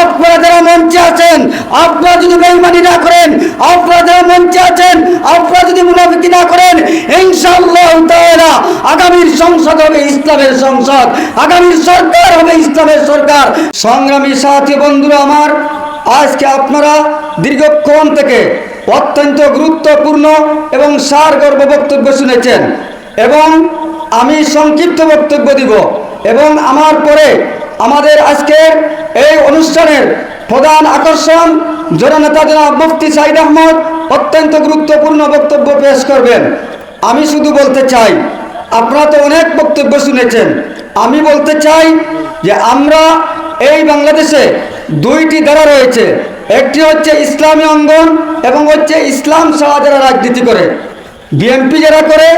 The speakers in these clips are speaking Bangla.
আপনারা যারা মঞ্চে আছেন, আপনারা যদি বেইমানি না করেন, আপনারা যারা মঞ্চে আছেন, আপনারা যদি মুনাফিকি না করেন, ইনশাআল্লাহ তাআলা আগামীর সংসদ হবে ইসলামের সংসদ, আগামীর সরকার হবে ইসলামের সরকার। সংগ্রামী সাথী বন্ধুরা আমার, আজকে আপনারা দীর্ঘক্ষণ থেকে অত্যন্ত গুরুত্বপূর্ণ এবং সারগর্ভ বক্তব্য শুনেছেন এবং আমি সংক্ষিপ্ত বক্তব্য দিব এবং আমার পরে আমাদের আজকের এই অনুষ্ঠানের প্রধান আকর্ষণ জননেতা জনাব মুফতি সাইদ আহমদ অত্যন্ত গুরুত্বপূর্ণ বক্তব্য পেশ করবেন। আমি শুধু বলতে চাই, আপনারা তো অনেক বক্তব্য শুনেছেন। আমি বলতে চাই যে আমরা এই বাংলাদেশে দুইটি ধারা রয়েছে। একটি হচ্ছে ইসলামী অঙ্গন এবং হচ্ছে ইসলাম ছাড়া যারা রাজনীতি করে। বিএনপি যারা করে,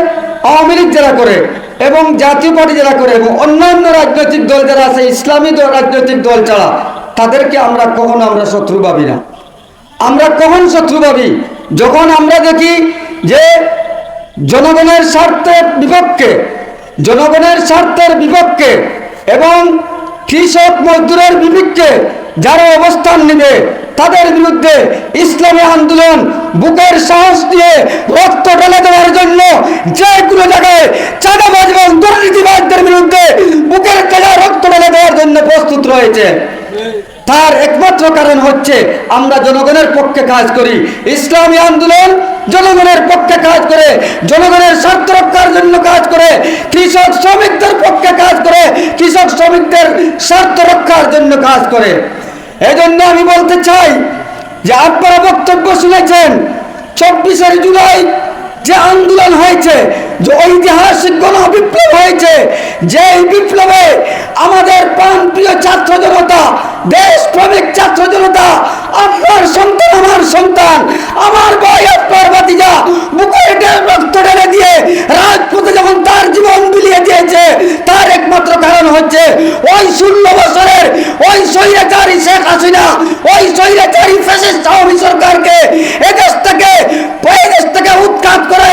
আওয়ামী লীগ যারা করে এবং জাতীয় পার্টি যারা করে এবং অন্যান্য রাজনৈতিক দল যারা আছে, ইসলামী রাজনৈতিক দল ছাড়া, তাদেরকে আমরা কখনো আমরা শত্রু ভাবি না। আমরা কখন শত্রু ভাবি। যখন আমরা দেখি যে জনগণের স্বার্থের বিপক্ষে, জনগণের স্বার্থের বিপক্ষে এবং কৃষক মজদুরের বিপক্ষে যারা অবস্থান নেবে, তাদের বিরুদ্ধে ইসলামী আন্দোলন বুকের সাহস দিয়ে রক্ত ঢেলে দেওয়ার জন্য যে কোনো জায়গায় চাঁদাবাজ এবং দুর্নীতিবাজদের বিরুদ্ধে বুকের কাজা রক্ত ঢেলে দেওয়ার জন্য প্রস্তুত রয়েছে। তার একমাত্র কারণ হচ্ছে আমরা জনগণের পক্ষে কাজ করি। ইসলামী আন্দোলন জনগণের পক্ষে কাজ করে, জনগণের স্বার্থ রক্ষার জন্য কাজ করে, কৃষক শ্রমিকদের পক্ষে কাজ করে, কৃষক শ্রমিকদের স্বার্থ রক্ষার জন্য কাজ করে। এজন্য আমি বলতে চাই যে আপনারা বক্তব্য শুনেছেন চব্বিশে জুলাই যে আন্দোলন হয়েছে, যে ঐতিহাসিক গণ বিপ্লব হয়েছে যে বিপ্লবে আমাদের প্রাণপ্রিয় ছাত্র জনতা দেশ প্রেমিক ছাত্র জনতা, আপনার সন্তান, আমার সন্তান, আমার ভাই আপনার বুকের রক্ত ঢেলে দিয়ে রাজপথে যখন তার জীবন বিলিয়ে দিয়েছে, তার একমাত্র কারণ হচ্ছে ওই শূন্য বছরের ওই স্বৈরাচারী শেখ হাসিনা ওই স্বৈরাচারী ফ্যাসিস্ট আওয়ামী সরকারকে এদেশ থেকে দেশ থেকে উৎখাত করে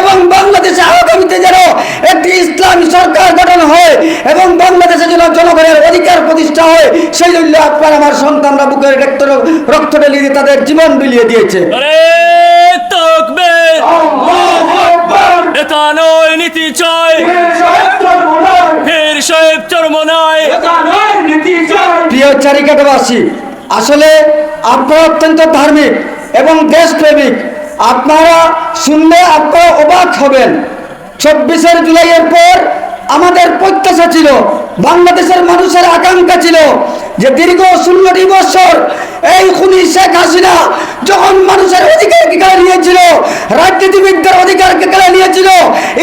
এবং বাংলাদেশে আগামীতে যেন একটি ইসলামী সরকার গঠন হয় এবং বাংলাদেশে যেন জনগণের অধিকার প্রতিষ্ঠা হয় সেই জন্য আপনার আমার সন্তানরা বুকের রক্ত রক্ত ঢেলে দিয়ে তাদের জীবন বিলিয়ে দিয়েছে। এটা নয় নীতি চাই। ফির সাহেব প্রিয় চারিকাটাবাসী আসলে আপনারা অত্যন্ত ধার্মিক এবং দেশপ্রেমিক। আপনারা শুনলে আপনারা অবাক হবেন। চব্বিশের জুলাইয়ের পর আমাদের প্রত্যাশা ছিল, বাংলাদেশের মানুষের আকাঙ্ক্ষা ছিল যে দীর্ঘ ষোলোটি বছর এই খুনি শেখ হাসিনা যখন মানুষের অধিকারকে কেড়ে নিয়েছিল, রাজনীতিবিদদের অধিকারকে কেড়ে নিয়েছিল,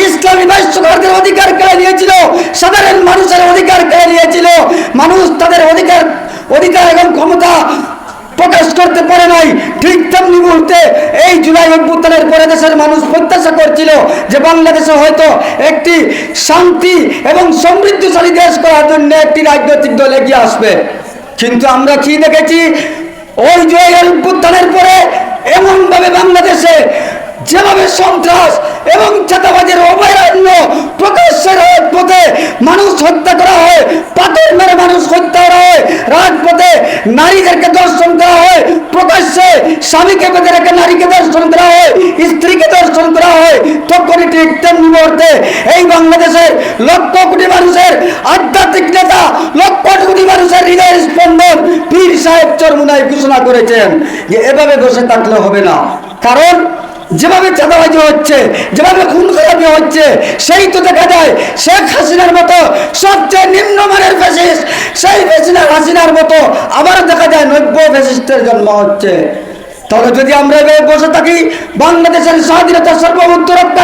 ইসলামী ভাষ্যকারদের অধিকার কেড়ে নিয়েছিল, সাধারণ মানুষের অধিকার কেড়ে নিয়েছিল, মানুষ তাদের অধিকার অধিকার এবং ক্ষমতা প্রকাশ করতে পারে নাই। ঠিক তেমনি মুহূর্তে এই জুলাই অভ্যুত্থানের পরে দেশের মানুষ প্রত্যাশা করছিল যে বাংলাদেশে হয়তো একটি শান্তি এবং সমৃদ্ধশালী দেশ করার জন্য একটি রাজনৈতিক দল এগিয়ে আসবে। কিন্তু আমরা কি দেখেছি? ওই জুলাই অভ্যুত্থানের পরে এমনভাবে বাংলাদেশে যেভাবে সন্ত্রাস এবং চাঁদাবাজের অভয়ারণ্য প্রকাশ্যে রাজপথে মানুষ হত্যা করা হয় পাথর মেরে মানুষ হত্যা করা হয় রাজপথে নারীদেরকে দর্শন করা হয়, প্রকাশ্যে স্বামীকে বেঁধে রেখে নারীকে দর্শন করা হয়, স্ত্রীকে দর্শন করা হয়, তখনই ঠিক তেমনি মুহূর্তে এই বাংলাদেশের লক্ষ কোটি মানুষের আধ্যাত্মিক নেতা, লক্ষ কোটি মানুষের হৃদয় স্পন্দন পীর সাহেব চরমুনায় ঘোষণা করেছেন যে এভাবে বসে থাকলে হবে না। কারণ যেভাবে চাঁদাবাজি হচ্ছে, যেভাবে খুন খারাপি হচ্ছে, সেই তো দেখা যায় শেখ হাসিনার মতো সবচেয়ে নিম্নমানের ফ্যাসিস্ট সেই ফ্যাসিনার হাসিনার মতো আবার দেখা যায় নব্য ফ্যাসিস্টের জন্ম হচ্ছে। তাহলে যদি আমরা এভাবে বসে থাকি, বাংলাদেশের স্বাধীনতা সর্বভৌমত্ব রক্ষা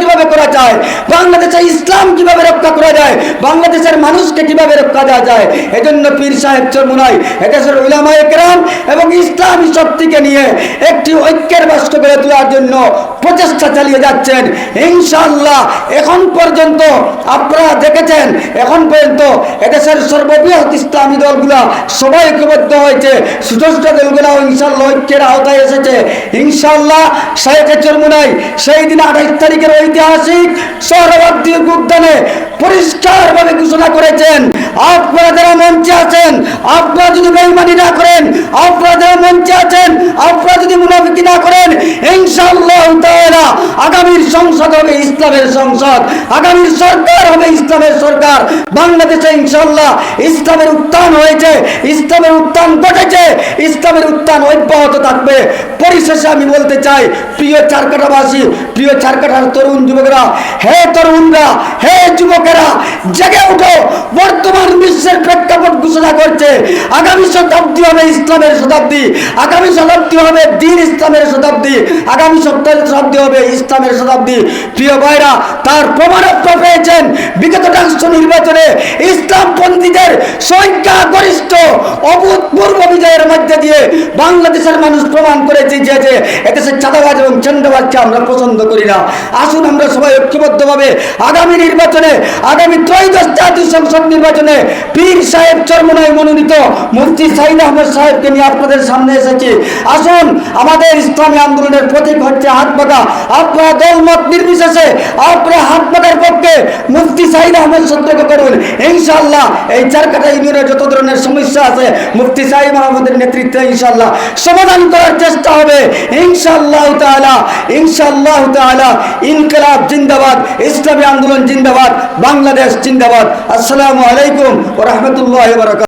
কীভাবে করা যায়। বাংলাদেশে ইসলাম কীভাবে রক্ষা করা যায়? বাংলাদেশের মানুষকে কীভাবে রক্ষা দেওয়া যায়? এজন্য পীর সাহেব চরমুনাই, এদেশের উলামায়ে কেরাম এবং ইসলামী শক্তিকে নিয়ে একটি ঐক্যের রাষ্ট্র গড়ে তোলার জন্য প্রচেষ্টা চালিয়ে যাচ্ছেন। ইনশাল্লাহ এখন পর্যন্ত আপনারা দেখেছেন, এখন পর্যন্ত এদেশের সর্ববৃহৎ ইসলামী দলগুলা সবাই ঐক্যবদ্ধ হয়েছে। সুদষ্ট দলগুলা ইনশাআল্লাহ ঐক্যের আওতায় এসেছে। ইনশাল্লাহ শেখ চরমুনাই সেই দিন আঠাইশ তারিখের ঐতিহাসিক সহরবাদী উদ্যানে পরিষ্কার পরিষ্কারভাবে ঘোষণা করেছেন, আপনারা যারা মঞ্চে আছেন, আপনারা যদি বেইমানি না করেন, আপনারা যারা মঞ্চে আছেন, আপনারা যদি মুনাফিকি না করেন, ইনশাআল্লাহ তাআলা আগামীর সংসদ হবে ইসলামের সংসদ। আগামীর সরকার হবে ইসলামের সরকার। বাংলাদেশে ইনশাআল্লাহ ইসলামের উত্থান হয়েছে, ইসলামের উত্থান ঘটেছে, ইসলামের উত্থান অব্যাহত থাকবে। পরিশেষে আমি বলতে চাই, প্রিয় চারকাটাবাসী, প্রিয় চারকাটার তরুণ যুবকরা, হে তরুণরা, হে যুবকেরা, জেগে উঠো। বর্তমান বিশ্বের প্রেক্ষাপট ঘোষণা করছে, আগামী শতাব্দী হবে ইসলামের শতাব্দী, আগামী শতাব্দী হবে দিন ইসলামের শতাব্দী, আগামী সপ্তাহের শতাব্দী হবে ইসলামের শতাব্দী প্রিয় ভাইরা, তার প্রমাণত্ব পেয়েছেন বিগত ডাকসু নির্বাচনে ইসলামপন্থীদের সংখ্যা গরিষ্ঠ অভূতপূর্ব বিজয়ের মধ্যে দিয়ে বাংলাদেশের মানুষ প্রমাণ করেছে যে যে এদেশের চাঁদাবাজ এবং চন্দ্রবাজকে আমরা পছন্দ করি না। আসুন আমরা সবাই ঐক্যবদ্ধভাবে আগামী নির্বাচনে, আগামী ত্রয়োদশ জাতীয় সংসদ নির্বাচনে পীর সাহেব চরমনায় মনোনীত মুফতি সাইদ আহমেদ সাহেবকে নিয়ে আপনাদের সামনে এসেছি। আসুন, আমাদের ইসলামী আন্দোলনের প্রতীক হচ্ছে হাত পাকা আপনারা দলমত নির্বিশেষে আপনারা হাত পাকার পক্ষে মুফতি সাইদ আহমেদ সত্যকে করুন। ইনশাআল্লাহ এই চারকাটা ইউনিয়নের যত ধরনের সমস্যা আছে, মুফতি সাইদ আহমদের নেতৃত্বে ইনশাআল্লাহ সমাধান করার চেষ্টা হবে। ইনশাআল্লাহ তাআলা ইনশাআল্লাহ তাআলা, ইনকলাব জিন্দাবাদ, ইসলামী আন্দোলন জিন্দাবাদ, বাংলাদেশ জিন্দাবাদ। আসসালামু আলাইকুম ওয়া রাহমাতুল্লাহি ওয়া বারাকাতুহু।